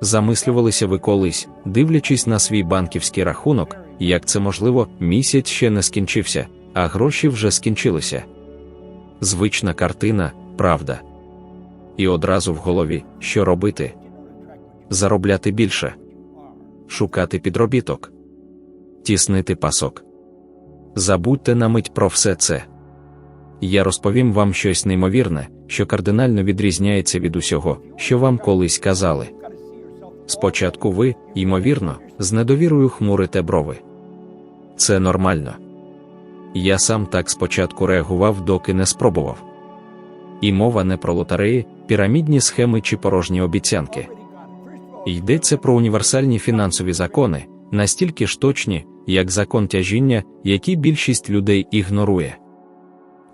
Замислювалися ви колись, дивлячись на свій банківський рахунок, як це можливо, місяць ще не скінчився, а гроші вже скінчилися. Звична картина, правда. І одразу в голові, що робити? Заробляти більше, шукати підробіток, тіснити пасок. Забудьте на мить про все це. Я розповім вам щось неймовірне, що кардинально відрізняється від усього, що вам колись казали. Спочатку ви, ймовірно, з недовірою хмурите брови. Це нормально. Я сам так спочатку реагував, доки не спробував. І мова не про лотереї, пірамідні схеми чи порожні обіцянки. Йдеться про універсальні фінансові закони, настільки ж точні, як закон тяжіння, який більшість людей ігнорує.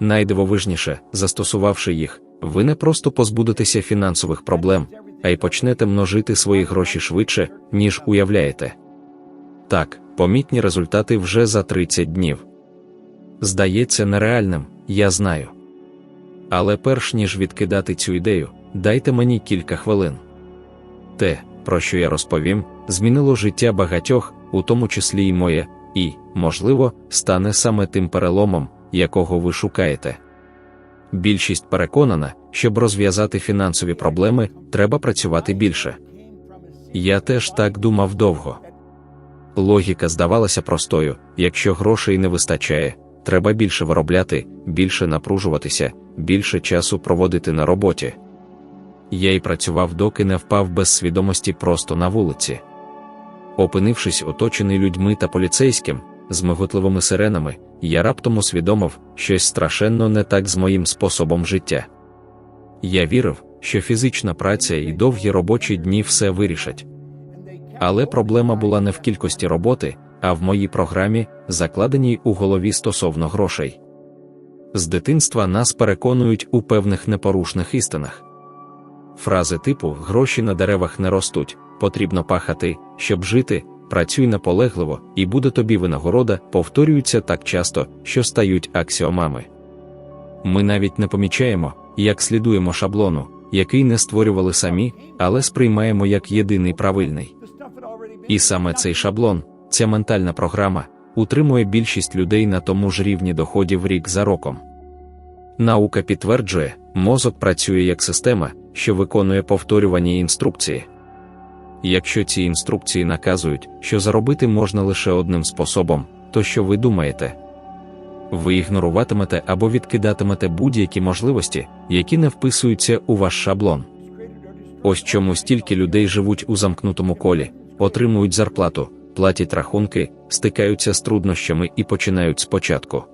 Найдивовижніше, застосувавши їх, ви не просто позбудетеся фінансових проблем, а й почнете множити свої гроші швидше, ніж уявляєте. Так, помітні результати вже за 30 днів. Здається нереальним, я знаю. Але перш ніж відкидати цю ідею, дайте мені кілька хвилин. Те, про що я розповім, змінило життя багатьох, у тому числі й моє, і, можливо, стане саме тим переломом, якого ви шукаєте. Більшість переконана, щоб розв'язати фінансові проблеми, треба працювати більше. Я теж так думав довго. Логіка здавалася простою: якщо грошей не вистачає, треба більше виробляти, більше напружуватися, більше часу проводити на роботі. Я й працював, доки не впав без свідомості просто на вулиці. Опинившись оточений людьми та поліцейським, з миготливими сиренами, я раптом усвідомив щось страшенно не так з моїм способом життя. Я вірив, що фізична праця і довгі робочі дні все вирішать. Але проблема була не в кількості роботи, а в моїй програмі, закладеній у голові стосовно грошей. З дитинства нас переконують у певних непорушних істинах. Фрази типу гроші на деревах не ростуть, потрібно пахати, щоб жити, працюй наполегливо, і буде тобі винагорода, повторюються так часто, що стають аксіомами. Ми навіть не помічаємо, як слідуємо шаблону, який не створювали самі, але сприймаємо як єдиний правильний. І саме цей шаблон, ця ментальна програма, утримує більшість людей на тому ж рівні доходів рік за роком. Наука підтверджує, мозок працює як система, що виконує повторювані інструкції. Якщо ці інструкції наказують, що заробити можна лише одним способом, то що ви думаєте? Ви ігноруватимете або відкидатимете будь-які можливості, які не вписуються у ваш шаблон. Ось чому стільки людей живуть у замкнутому колі, отримують зарплату, платять рахунки, стикаються з труднощами і починають спочатку.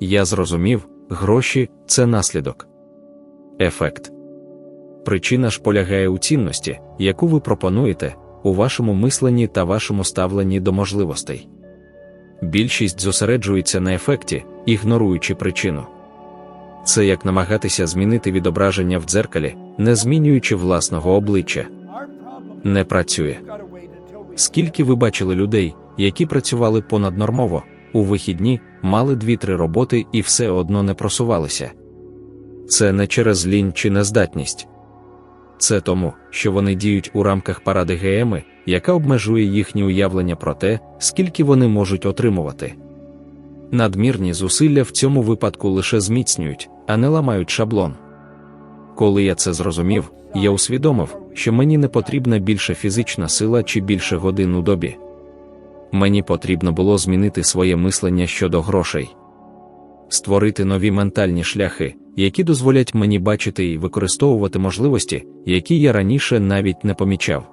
Я зрозумів, гроші це наслідок. Ефект. Причина ж полягає у цінності, яку ви пропонуєте, у вашому мисленні та вашому ставленні до можливостей. Більшість зосереджується на ефекті, ігноруючи причину. Це як намагатися змінити відображення в дзеркалі, не змінюючи власного обличчя. Не працює. Скільки ви бачили людей, які працювали понаднормово, у вихідні, мали дві-три роботи і все одно не просувалися. Це не через лінь чи нездатність. Це тому, що вони діють у рамках паради ГМи, яка обмежує їхнє уявлення про те, скільки вони можуть отримувати. Надмірні зусилля в цьому випадку лише зміцнюють, а не ламають шаблон. Коли я це зрозумів, я усвідомив, що мені не потрібна більше фізична сила чи більше годин у добі. Мені потрібно було змінити своє мислення щодо грошей, створити нові ментальні шляхи, які дозволять мені бачити і використовувати можливості, які я раніше навіть не помічав.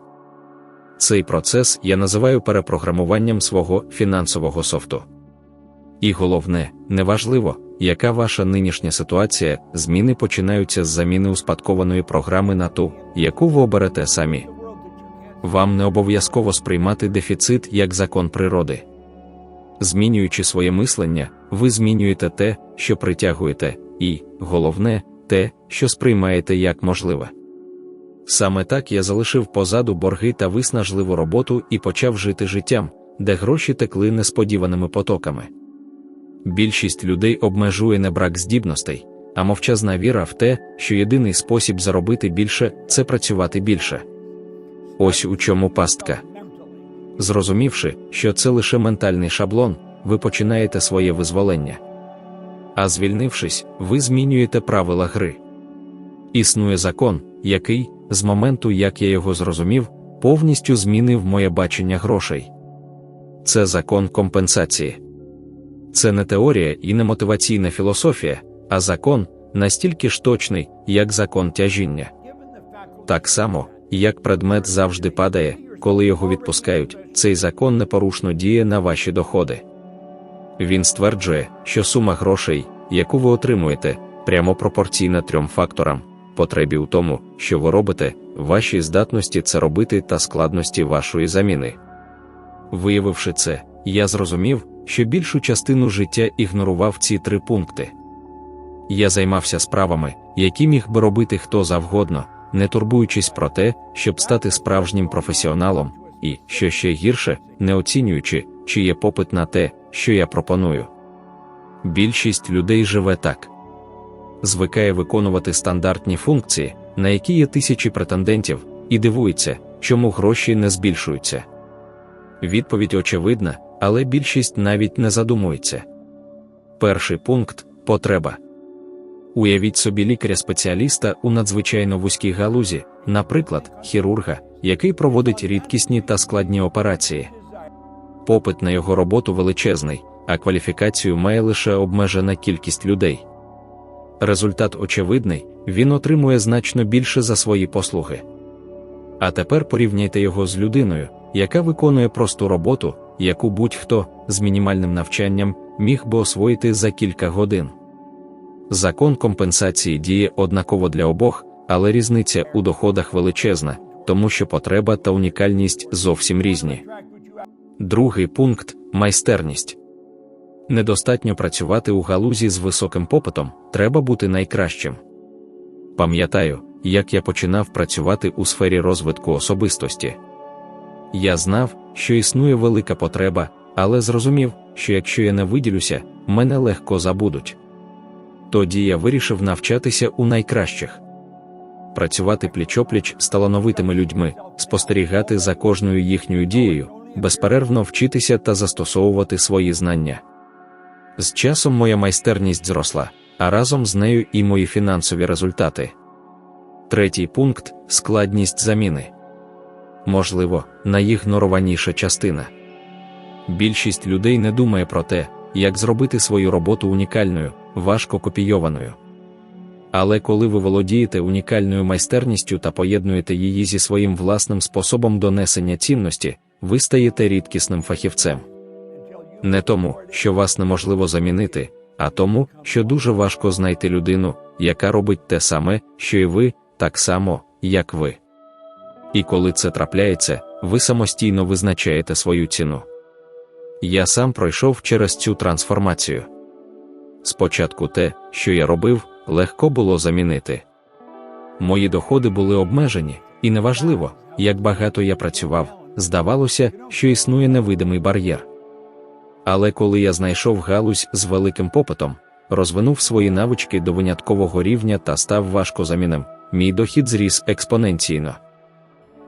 Цей процес я називаю перепрограмуванням свого фінансового софту. І головне, неважливо, яка ваша нинішня ситуація, зміни починаються з заміни успадкованої програми на ту, яку ви оберете самі. Вам не обов'язково сприймати дефіцит як закон природи. Змінюючи своє мислення, ви змінюєте те, що притягуєте, і, головне, те, що сприймаєте як можливе. Саме так я залишив позаду борги та виснажливу роботу і почав жити життям, де гроші текли несподіваними потоками. Більшість людей обмежує не брак здібностей, а мовчазна віра в те, що єдиний спосіб заробити більше це працювати більше. Ось у чому пастка. Зрозумівши, що це лише ментальний шаблон, ви починаєте своє визволення. А звільнившись, ви змінюєте правила гри. Існує закон, який, з моменту, як я його зрозумів, повністю змінив моє бачення грошей. Це закон компенсації. Це не теорія і не мотиваційна філософія, а закон настільки ж точний, як закон тяжіння. Так само, як предмет завжди падає, коли його відпускають, цей закон непорушно діє на ваші доходи. Він стверджує, що сума грошей, яку ви отримуєте, прямо пропорційна трьом факторам: потребі у тому, що ви робите, вашій здатності це робити та складності вашої заміни. Виявивши це, я зрозумів, що більшу частину життя ігнорував ці три пункти. Я займався справами, які міг би робити хто завгодно, не турбуючись про те, щоб стати справжнім професіоналом, і, що ще гірше, не оцінюючи, чи є попит на те, що я пропоную. Більшість людей живе так. Звикає виконувати стандартні функції, на які є тисячі претендентів, і дивується, чому гроші не збільшуються. Відповідь очевидна, але більшість навіть не задумується. Перший пункт потреба. Уявіть собі лікаря-спеціаліста у надзвичайно вузькій галузі, наприклад, хірурга, який проводить рідкісні та складні операції. Попит на його роботу величезний, а кваліфікацію має лише обмежена кількість людей. Результат очевидний, він отримує значно більше за свої послуги. А тепер порівняйте його з людиною, яка виконує просту роботу, яку будь-хто з мінімальним навчанням міг би освоїти за кілька годин. Закон компенсації діє однаково для обох, але різниця у доходах величезна, тому що потреба та унікальність зовсім різні. Другий пункт майстерність. Недостатньо працювати у галузі з високим попитом, треба бути найкращим. Пам'ятаю, як я починав працювати у сфері розвитку особистості. Я знав, що існує велика потреба, але зрозумів, що якщо я не виділюся, мене легко забудуть. Тоді я вирішив навчатися у найкращих. Працювати пліч-опліч з талановитими людьми, спостерігати за кожною їхньою дією, безперервно вчитися та застосовувати свої знання. З часом моя майстерність зросла, а разом з нею і мої фінансові результати. Третій пункт складність заміни. Можливо, найігнорованіша частина. Більшість людей не думає про те, як зробити свою роботу унікальною, важко копійованою. Але коли ви володієте унікальною майстерністю та поєднуєте її зі своїм власним способом донесення цінності, ви стаєте рідкісним фахівцем. Не тому, що вас неможливо замінити, а тому, що дуже важко знайти людину, яка робить те саме, що і ви, так само, як ви. І коли це трапляється, ви самостійно визначаєте свою ціну. Я сам пройшов через цю трансформацію. Спочатку те, що я робив, легко було замінити. Мої доходи були обмежені, і неважливо, як багато я працював, здавалося, що існує невидимий бар'єр. Але коли я знайшов галузь з великим попитом, розвинув свої навички до виняткового рівня та став важкозамінним, мій дохід зріс експоненційно.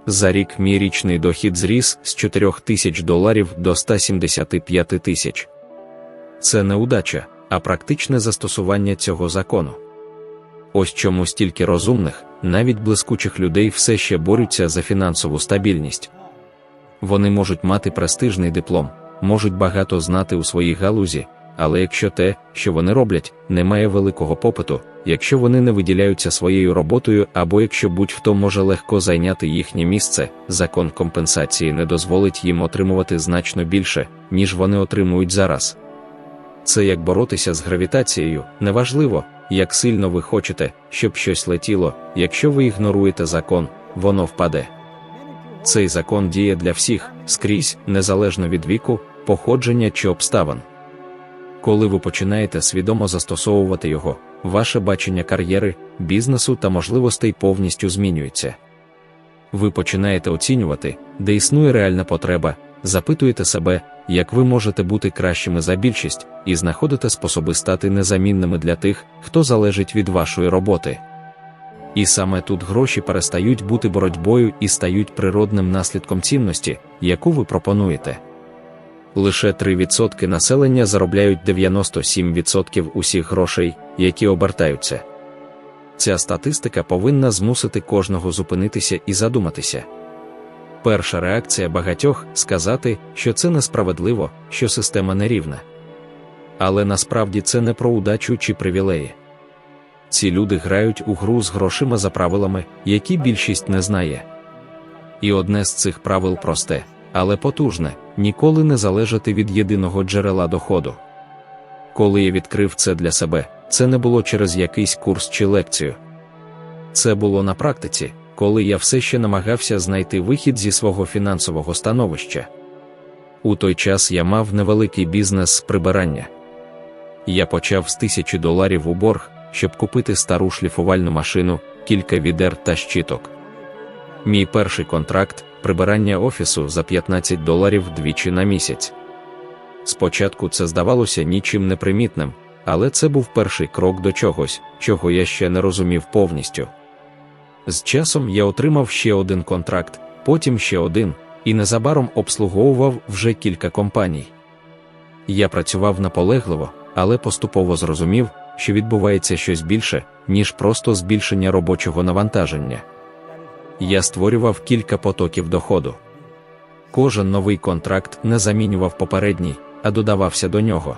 За рік мій річний дохід зріс з 4 тисяч доларів до 175 тисяч. Це не удача, а практичне застосування цього закону. Ось чому стільки розумних, навіть блискучих людей все ще борються за фінансову стабільність. Вони можуть мати престижний диплом, можуть багато знати у своїй галузі, але якщо те, що вони роблять, не має великого попиту, якщо вони не виділяються своєю роботою або якщо будь-хто може легко зайняти їхнє місце, закон компенсації не дозволить їм отримувати значно більше, ніж вони отримують зараз. Це як боротися з гравітацією, неважливо, як сильно ви хочете, щоб щось летіло, якщо ви ігноруєте закон, воно впаде. Цей закон діє для всіх, скрізь, незалежно від віку, походження чи обставин. Коли ви починаєте свідомо застосовувати його, ваше бачення кар'єри, бізнесу та можливостей повністю змінюється. Ви починаєте оцінювати, де існує реальна потреба, запитуєте себе, як ви можете бути кращими за більшість, і знаходите способи стати незамінними для тих, хто залежить від вашої роботи. І саме тут гроші перестають бути боротьбою і стають природним наслідком цінності, яку ви пропонуєте. Лише 3% населення заробляють 97% усіх грошей, які обертаються. Ця статистика повинна змусити кожного зупинитися і задуматися. Перша реакція багатьох сказати, що це несправедливо, що система нерівна. Але насправді це не про удачу чи привілеї. Ці люди грають у гру з грошима за правилами, які більшість не знає. І одне з цих правил просте, але потужне ніколи не залежати від єдиного джерела доходу. Коли я відкрив це для себе, це не було через якийсь курс чи лекцію. Це було на практиці, коли я все ще намагався знайти вихід зі свого фінансового становища. У той час я мав невеликий бізнес з прибирання. Я почав з тисячі доларів у борг, щоб купити стару шліфувальну машину, кілька відер та щиток. Мій перший контракт прибирання офісу за 15 доларів двічі на місяць. Спочатку це здавалося нічим непримітним, але це був перший крок до чогось, чого я ще не розумів повністю. З часом я отримав ще один контракт, потім ще один, і незабаром обслуговував вже кілька компаній. Я працював наполегливо, але поступово зрозумів, що відбувається щось більше, ніж просто збільшення робочого навантаження. Я створював кілька потоків доходу. Кожен новий контракт не замінював попередній, а додавався до нього.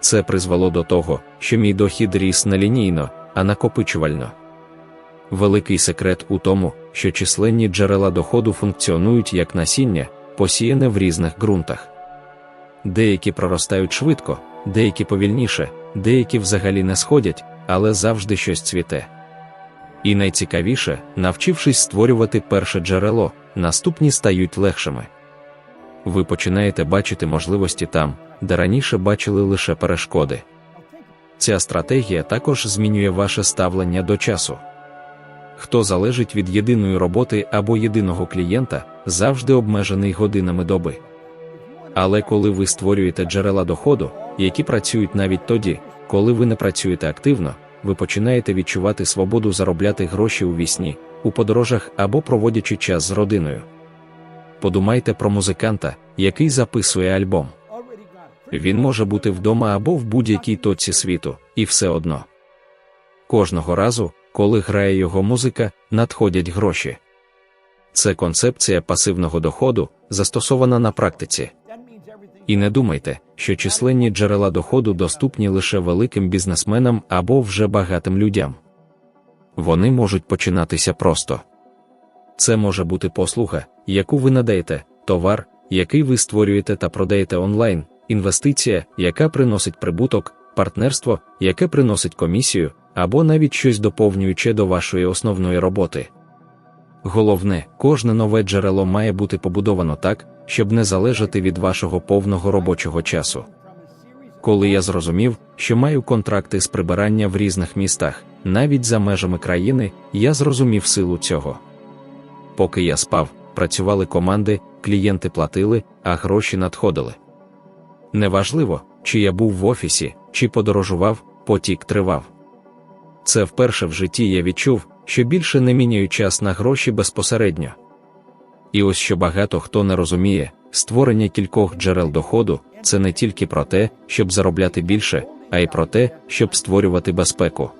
Це призвело до того, що мій дохід ріс не лінійно, а накопичувально. Великий секрет у тому, що численні джерела доходу функціонують як насіння, посіяне в різних ґрунтах. Деякі проростають швидко, деякі повільніше, деякі взагалі не сходять, але завжди щось цвіте. І найцікавіше, навчившись створювати перше джерело, наступні стають легшими. Ви починаєте бачити можливості там, де раніше бачили лише перешкоди. Ця стратегія також змінює ваше ставлення до часу. Хто залежить від єдиної роботи або єдиного клієнта, завжди обмежений годинами доби. Але коли ви створюєте джерела доходу, які працюють навіть тоді, коли ви не працюєте активно, ви починаєте відчувати свободу заробляти гроші у вісні, у подорожах або проводячи час з родиною. Подумайте про музиканта, який записує альбом. Він може бути вдома або в будь-якій точці світу, і все одно. Кожного разу, коли грає його музика, надходять гроші. Це концепція пасивного доходу, застосована на практиці. І не думайте, що численні джерела доходу доступні лише великим бізнесменам або вже багатим людям. Вони можуть починатися просто. Це може бути послуга, яку ви надаєте, товар, який ви створюєте та продаєте онлайн, інвестиція, яка приносить прибуток, партнерство, яке приносить комісію, або навіть щось доповнююче до вашої основної роботи. Головне, кожне нове джерело має бути побудовано так, щоб не залежати від вашого повного робочого часу. Коли я зрозумів, що маю контракти з прибирання в різних містах, навіть за межами країни, я зрозумів силу цього. Поки я спав, працювали команди, клієнти платили, а гроші надходили. Неважливо, чи я був в офісі, чи подорожував, потік тривав. Це вперше в житті я відчув, що більше не міняю час на гроші безпосередньо. І ось що багато хто не розуміє, створення кількох джерел доходу це не тільки про те, щоб заробляти більше, а й про те, щоб створювати безпеку.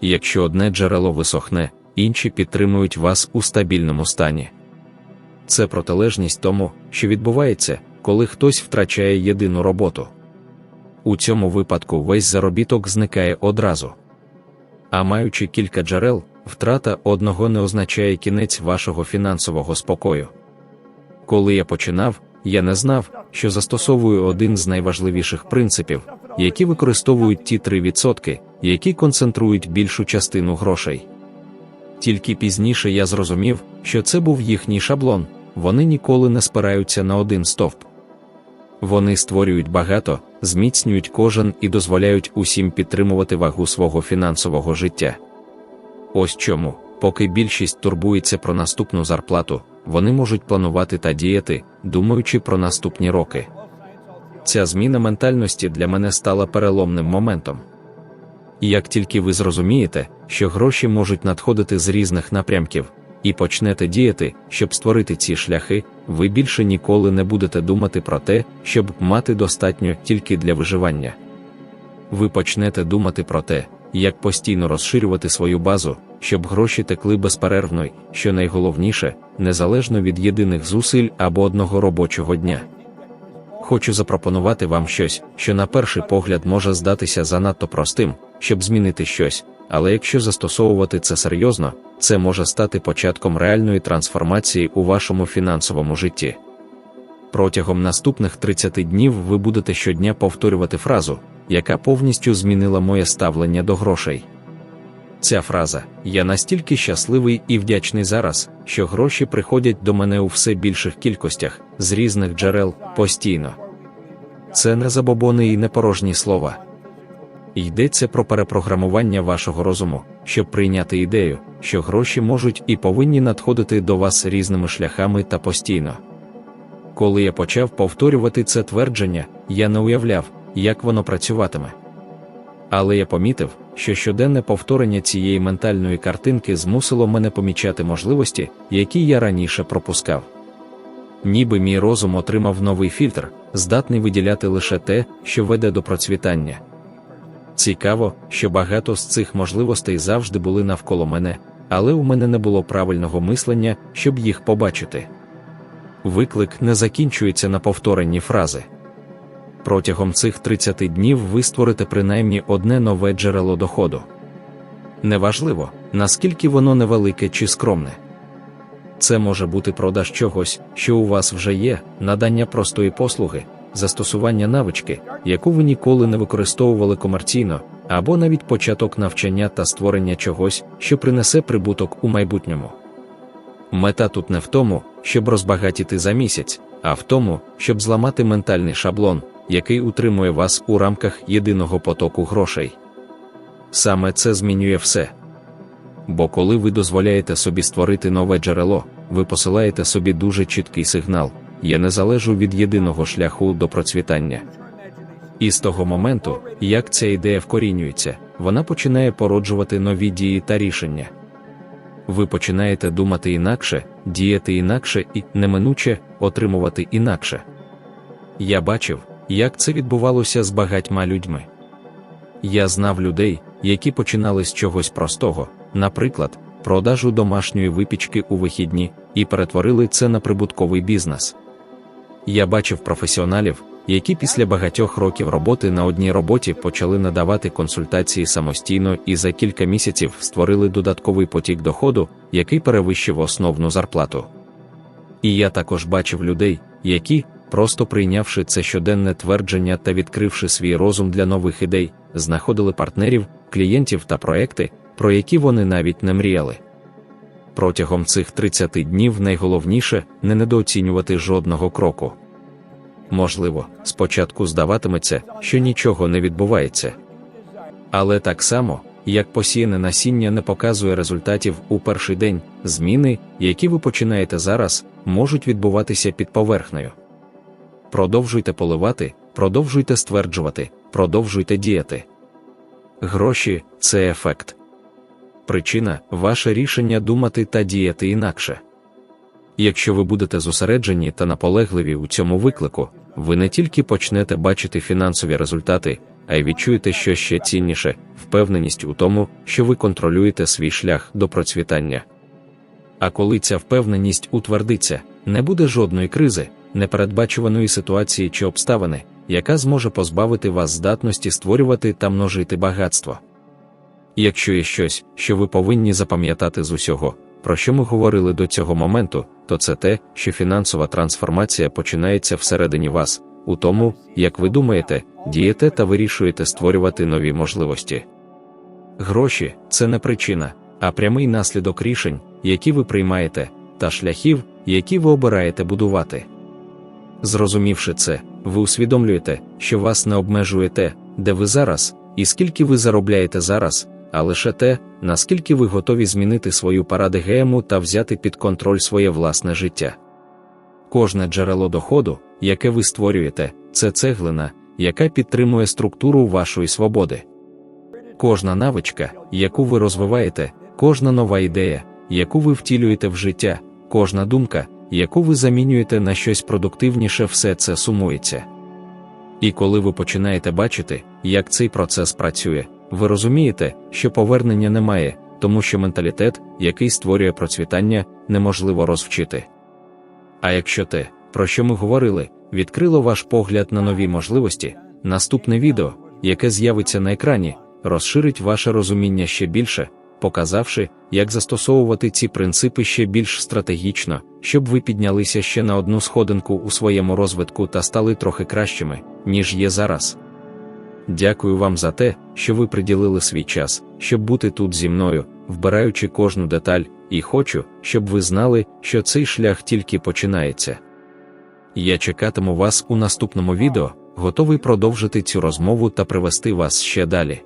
Якщо одне джерело висохне, інші підтримують вас у стабільному стані. Це протилежність тому, що відбувається, коли хтось втрачає єдину роботу. У цьому випадку весь заробіток зникає одразу. А маючи кілька джерел, втрата одного не означає кінець вашого фінансового спокою. Коли я починав, я не знав, що застосовую один з найважливіших принципів, які використовують ті 3%, які концентрують більшу частину грошей. Тільки пізніше я зрозумів, що це був їхній шаблон, вони ніколи не спираються на один стовп. Вони створюють багато, зміцнюють кожен і дозволяють усім підтримувати вагу свого фінансового життя. Ось чому, поки більшість турбується про наступну зарплату, вони можуть планувати та діяти, думаючи про наступні роки. Ця зміна ментальності для мене стала переломним моментом. І як тільки ви зрозумієте, що гроші можуть надходити з різних напрямків, і почнете діяти, щоб створити ці шляхи, ви більше ніколи не будете думати про те, щоб мати достатньо тільки для виживання. Ви почнете думати про те, як постійно розширювати свою базу, щоб гроші текли безперервно, й, що найголовніше, незалежно від єдиних зусиль або одного робочого дня. Хочу запропонувати вам щось, що на перший погляд може здатися занадто простим, щоб змінити щось, але якщо застосовувати це серйозно, це може стати початком реальної трансформації у вашому фінансовому житті. Протягом наступних 30 днів ви будете щодня повторювати фразу, яка повністю змінила моє ставлення до грошей. Ця фраза Я настільки щасливий і вдячний зараз, що гроші приходять до мене у все більших кількостях, з різних джерел постійно. Це не забобони і не порожні слова. Йдеться про перепрограмування вашого розуму, щоб прийняти ідею, що гроші можуть і повинні надходити до вас різними шляхами та постійно. Коли я почав повторювати це твердження, я не уявляв, як воно працюватиме. Але я помітив, що щоденне повторення цієї ментальної картинки змусило мене помічати можливості, які я раніше пропускав. Ніби мій розум отримав новий фільтр, здатний виділяти лише те, що веде до процвітання. Цікаво, що багато з цих можливостей завжди були навколо мене, але у мене не було правильного мислення, щоб їх побачити. Виклик не закінчується на повторенні фрази. Протягом цих 30 днів ви створите принаймні одне нове джерело доходу. Неважливо, наскільки воно невелике чи скромне. Це може бути продаж чогось, що у вас вже є, надання простої послуги, застосування навички, яку ви ніколи не використовували комерційно, або навіть початок навчання та створення чогось, що принесе прибуток у майбутньому. Мета тут не в тому, щоб розбагатіти за місяць, а в тому, щоб зламати ментальний шаблон, який утримує вас у рамках єдиного потоку грошей. Саме це змінює все. Бо коли ви дозволяєте собі створити нове джерело, ви посилаєте собі дуже чіткий сигнал я не залежу від єдиного шляху до процвітання. І з того моменту, як ця ідея вкорінюється, вона починає породжувати нові дії та рішення. Ви починаєте думати інакше, діяти інакше і, неминуче, отримувати інакше. Я бачив, як це відбувалося з багатьма людьми. Я знав людей, які починали з чогось простого, наприклад, продажу домашньої випічки у вихідні, і перетворили це на прибутковий бізнес. Я бачив професіоналів, які після багатьох років роботи на одній роботі почали надавати консультації самостійно і за кілька місяців створили додатковий потік доходу, який перевищив основну зарплату. І я також бачив людей, які, просто прийнявши це щоденне твердження та відкривши свій розум для нових ідей, знаходили партнерів, клієнтів та проекти, про які вони навіть не мріяли. Протягом цих 30 днів найголовніше не недооцінювати жодного кроку. Можливо, спочатку здаватиметься, що нічого не відбувається. Але так само, як посіяне насіння не показує результатів у перший день, зміни, які ви починаєте зараз, можуть відбуватися під поверхнею. Продовжуйте поливати, продовжуйте стверджувати, продовжуйте діяти. Гроші це ефект. Причина ваше рішення думати та діяти інакше. Якщо ви будете зосереджені та наполегливі у цьому виклику, ви не тільки почнете бачити фінансові результати, а й відчуєте що ще цінніше впевненість у тому, що ви контролюєте свій шлях до процвітання. А коли ця впевненість утвердиться, не буде жодної кризи, непередбачуваної ситуації чи обставини, яка зможе позбавити вас здатності створювати та множити багатство. Якщо є щось, що ви повинні запам'ятати з усього, про що ми говорили до цього моменту, то це те, що фінансова трансформація починається всередині вас, у тому, як ви думаєте, дієте та вирішуєте створювати нові можливості. Гроші це не причина, а прямий наслідок рішень, які ви приймаєте, та шляхів, які ви обираєте будувати. Зрозумівши це, ви усвідомлюєте, що вас не обмежує те, де ви зараз, і скільки ви заробляєте зараз, а лише те, наскільки ви готові змінити свою парадигему та взяти під контроль своє власне життя. Кожне джерело доходу, яке ви створюєте, це цеглина, яка підтримує структуру вашої свободи. Кожна навичка, яку ви розвиваєте, кожна нова ідея, яку ви втілюєте в життя, кожна думка, яку ви замінюєте на щось продуктивніше, все це сумується. І коли ви починаєте бачити, як цей процес працює, ви розумієте, що повернення немає, тому що менталітет, який створює процвітання, неможливо розвчити. А якщо те, про що ми говорили, відкрило ваш погляд на нові можливості, наступне відео, яке з'явиться на екрані, розширить ваше розуміння ще більше, показавши, як застосовувати ці принципи ще більш стратегічно, щоб ви піднялися ще на одну сходинку у своєму розвитку та стали трохи кращими, ніж є зараз. Дякую вам за те, що ви приділили свій час, щоб бути тут зі мною, вбираючи кожну деталь, і хочу, щоб ви знали, що цей шлях тільки починається. Я чекатиму вас у наступному відео, готовий продовжити цю розмову та привести вас ще далі.